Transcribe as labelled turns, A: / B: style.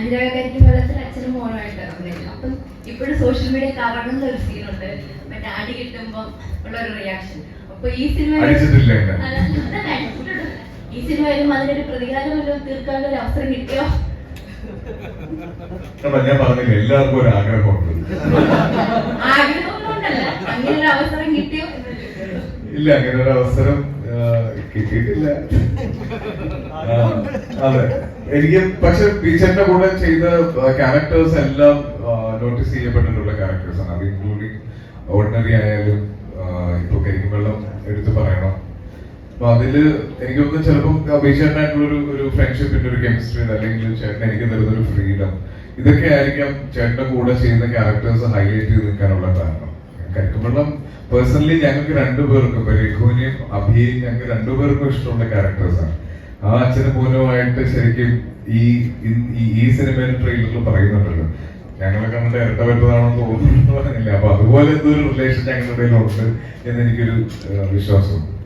A: അനുരാഗകരിക്കും വെള്ളത്തിൽ അച്ഛനും മോനുമായിട്ട് അഭിനയിച്ചു അപ്പം ഇപ്പോഴും സോഷ്യൽ മീഡിയ കാരണം ഒരു സീനുണ്ട് മറ്റേ അടി കിട്ടുമ്പോൾ ഉള്ള ഒരു റിയാക്ഷൻ അപ്പൊ ഈ സിനിമ ഈ സിനിമ സിനിമയിലും അതിനൊരു പ്രതികാരം തീർക്കാനുള്ള ഒരു അവസരം കിട്ടിയോ?
B: ഞാൻ പറഞ്ഞില്ല എല്ലാവർക്കും ഒരു ആഗ്രഹമുണ്ട്.
A: ആഗ്രഹമൊന്നുമുണ്ടല്ല അങ്ങനെ ഒരു അവസരം കിട്ടിയോ?
B: ഇല്ല അങ്ങനെ ഒരു അവസരം കിട്ടിയിട്ടില്ല. അതെ. എനിക്ക് പക്ഷെ ടീച്ചറിന്റെ കൂടെ ചെയ്ത ക്യാരക്ടേഴ്സ് എല്ലാം നോട്ടീസ് ചെയ്യപ്പെട്ടിട്ടുള്ള ക്യാരക്ടേഴ്സ് ആണ്. അത് ഇൻക്ലൂഡിങ് ഓർഡിനറി ആയാലും ഇപ്പൊ കരിക്കുമ്പെള്ളം എടുത്തു പറയണം. അപ്പൊ അതിൽ എനിക്ക് തോന്നുന്നു ചിലപ്പോൾ അഭിഷേകനായിട്ടുള്ള ഒരു ഫ്രണ്ട്ഷിപ്പിന്റെ ഒരു കെമിസ്ട്രി അല്ലെങ്കിൽ ചേട്ടൻ എനിക്ക് തരുന്ന ഒരു ഫ്രീഡം ഇതൊക്കെ ആയിരിക്കാം ചേട്ടന്റെ കൂടെ ചെയ്യുന്ന ക്യാരക്ടേഴ്സ് ഹൈലൈറ്റ് ചെയ്ത് നിൽക്കാനുള്ള കാരണം. കരിക്കുമ്പെള്ളം പേഴ്സണലി ഞങ്ങൾക്ക് രണ്ടുപേർക്കും രഘുവിനെയും അഭിയെയും ഞങ്ങൾക്ക് രണ്ടുപേർക്കും ഇഷ്ടമുള്ള ക്യാരക്ടേഴ്സാണ് ആ അച്ഛന് പോലുമായിട്ട് ശരിക്കും ഈ ഈ- സിനിമയിൽ ട്രെയിലറിൽ പറയുന്നുണ്ടല്ലോ. ഞങ്ങളെ കണ്ടിട്ട് ഇരട്ട വരുന്നതാണെന്ന് തോന്നുന്നു പറഞ്ഞില്ല? അപ്പൊ അതുപോലെ എന്തൊരു റിലേഷൻ ഞങ്ങളുടെ ഇടയിലുണ്ട് എന്ന് എനിക്കൊരു വിശ്വാസമുണ്ട്.